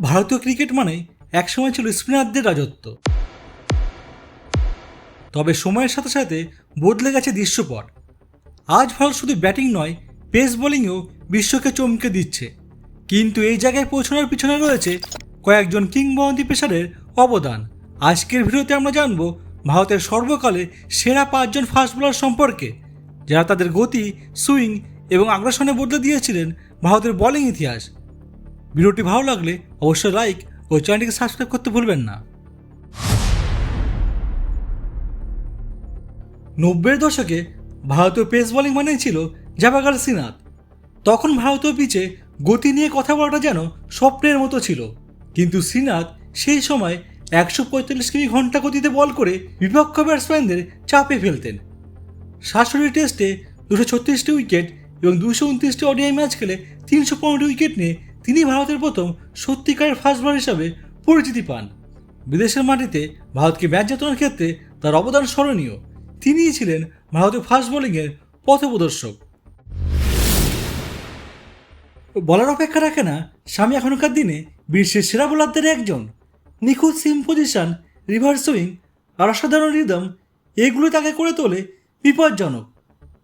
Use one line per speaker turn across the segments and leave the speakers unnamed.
ভারতীয় ক্রিকেট মানে একসময় ছিল স্পিনারদের রাজত্ব। তবে সময়ের সাথে সাথে বদলে গেছে দৃশ্যপট। আজ ভারত শুধু ব্যাটিং নয়, পেস বোলিংয়েও বিশ্বকে চমকে দিচ্ছে। কিন্তু এই জায়গায় পৌঁছানোর পিছনে রয়েছে কয়েকজন কিংবদন্তি পেশারের অবদান। আজকের ভিডিওতে আমরা জানব ভারতের সর্বকালে সেরা পাঁচজন ফাস্ট বোলার সম্পর্কে, যারা তাদের গতি, সুইং এবং আগ্রাসনে বদলে দিয়েছিলেন ভারতের বোলিং ইতিহাস। ভিডিওটি ভালো লাগলে অবশ্যই লাইক ও চ্যানেলটিকে সাবস্ক্রাইব করতে ভুলবেন না। নব্বইয়ের দশকে ভারতীয় পেস বোলিং মানেই ছিল জাভাগার সিনাত। তখন ভারতীয় পিচে গতি নিয়ে কথা বলাটা যেন স্বপ্নের মতো ছিল। কিন্তু শ্রীনাথ সেই সময় একশো পঁয়তাল্লিশ কিমি ঘণ্টা গতিতে বল করে বিপক্ষ ব্যাটসম্যানদের চাপে ফেলতেন। সাতষট্টি টেস্টে দুশো ছত্রিশটি উইকেট এবং দুশো উনত্রিশটি ওডিআই ম্যাচ খেলে তিনশো পনেরোটি উইকেট নিয়ে তিনি ভারতের প্রথম সত্যিকারের ফাস্ট বলার হিসাবে পরিচিতি পান। বিদেশের মাটিতে ভারতকে ম্যাচ জেতানোর ক্ষেত্রে তার অবদান স্মরণীয়। তিনিই ছিলেন ভারতীয় ফাস্ট বোলিংয়ের পথপ্রদর্শক। বলার অপেক্ষা রাখে না, স্বামী এখনকার দিনে বিশ্বের সেরা বোলারদের একজন। নিখুঁত সিম পজিশন, রিভার্স সুইং, আর অসাধারণ রিদম, এগুলো তাকে করে তোলে বিপজ্জনক।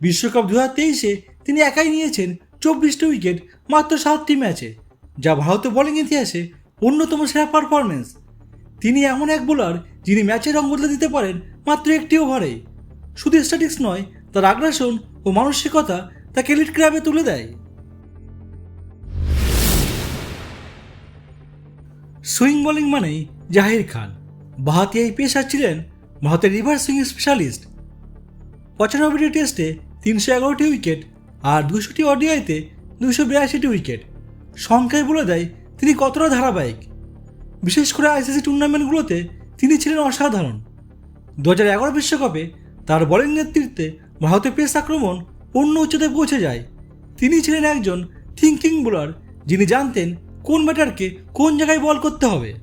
বিশ্বকাপ দু হাজার তেইশে তিনি একাই নিয়েছেন চব্বিশটি উইকেট মাত্র সাতটি ম্যাচে। যা ভারতীয় বোলিং ইতিহাসে অন্যতম সেরা পারফরমেন্স তিনি এমন এক বোলার যিনি ম্যাচের রং বদলে দিতে পারেন মাত্র একটি ওভারে শুধু স্ট্যাটিক্স নয়, তার আগ্রাসন ও মানসিকতা তাকে এলিট ক্লাবে তুলে দেয়। সুইং বোলিং মানেই জাহির খান। বাহাতি এই পেশার ছিলেন ভারতের রিভার সুইং স্পেশালিস্ট পঁচানব্বইটি টেস্টে তিনশো এগারোটি উইকেট আর দুশোটি অডিআইতে দুশো বিরাশিটি উইকেট সংখ্যায় বলে দেয়, তিনি কতটা ধারাবাহিক। বিশেষ করে আইসিসি টুর্নামেন্টগুলোতে তিনি ছিলেন অসাধারণ। দু হাজার এগারো বিশ্বকাপে তার বোলিং নেতৃত্বে ভারতের পেস আক্রমণ অন্য উচ্চতায় পৌঁছে যায়। তিনি ছিলেন একজন থিঙ্কিং বোলার, যিনি জানতেন কোন ব্যাটারকে কোন জায়গায় বল করতে হবে।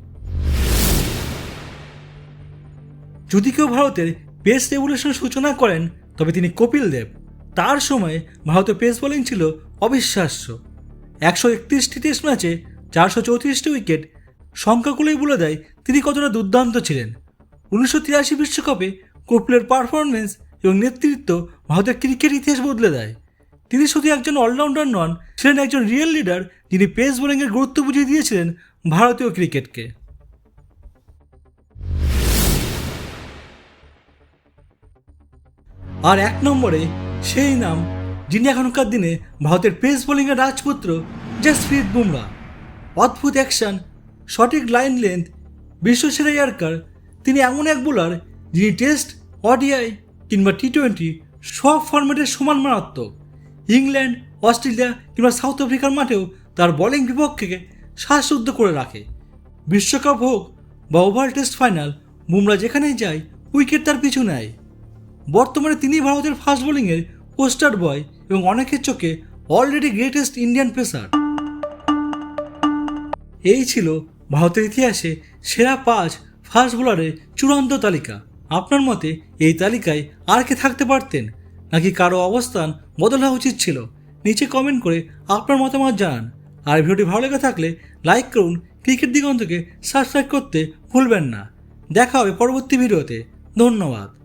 যদি কেউ ভারতের পেস রেভলিউশনের সূচনা করেন, তবে তিনি কপিল দেব। তার সময়ে ভারতের পেস বোলিং ছিল অবিশ্বাস্য। একশো একত্রিশটি টেস্ট ম্যাচে চারশো চৌত্রিশটি উইকেট। সংখ্যাগুলোই বলে দেয় তিনি কতটা দুর্দান্ত ছিলেন। উনিশশো তিরাশি বিশ্বকাপে কপিলের পারফরমেন্স এবং নেতৃত্ব ভারতের ক্রিকেট ইতিহাস বদলে দেয়। তিনি শুধু একজন অলরাউন্ডার নন, ছিলেন একজন রিয়েল লিডার যিনি পেস বোলিংয়ের গুরুত্ব বুঝিয়ে দিয়েছিলেন ভারতীয় ক্রিকেটকে। আর এক নম্বরে সেই নাম যিনি এখনকার দিনে ভারতের পেস বোলিংয়ের রাজপুত্র জসপ্রীত বুমরা। অদ্ভুত অ্যাকশন সঠিক লাইন লেন্থ বিশ্বসেরা ইয়ার্কার তিনি এমন এক বোলার যিনি টেস্ট অডিআই কিংবা টি টোয়েন্টি সব ফরম্যাটের সমান মারাত্মক। ইংল্যান্ড অস্ট্রেলিয়া কিংবা সাউথ আফ্রিকার মাঠেও তার বোলিং বিপক্ষকে শ্বাসরুদ্ধ করে রাখে। বিশ্বকাপ হোক বা ওভার টেস্ট ফাইনাল বুমরা যেখানেই যায় উইকেট তার পিছু নেয়। বর্তমানে তিনি ভারতের ফাস্ট বোলিংয়ের পোস্টার বয় এবং অনেকের চোখে অলরেডি গ্রেটেস্ট ইন্ডিয়ান পেসার এই ছিল ভারতের ইতিহাসে সেরা পাঁচ ফাস্ট বোলারের চূড়ান্ত তালিকা। আপনার মতে এই তালিকায় আর কে থাকতে পারতেন? নাকি কারও অবস্থান বদল হওয়া উচিত ছিল? নিচে কমেন্ট করে আপনার মতামত জানান। আর ভিডিওটি ভালো লেগে থাকলে লাইক করুন। ক্রিকেট দিগন্তকে সাবস্ক্রাইব করতে ভুলবেন না। দেখা হবে পরবর্তী ভিডিওতে। ধন্যবাদ।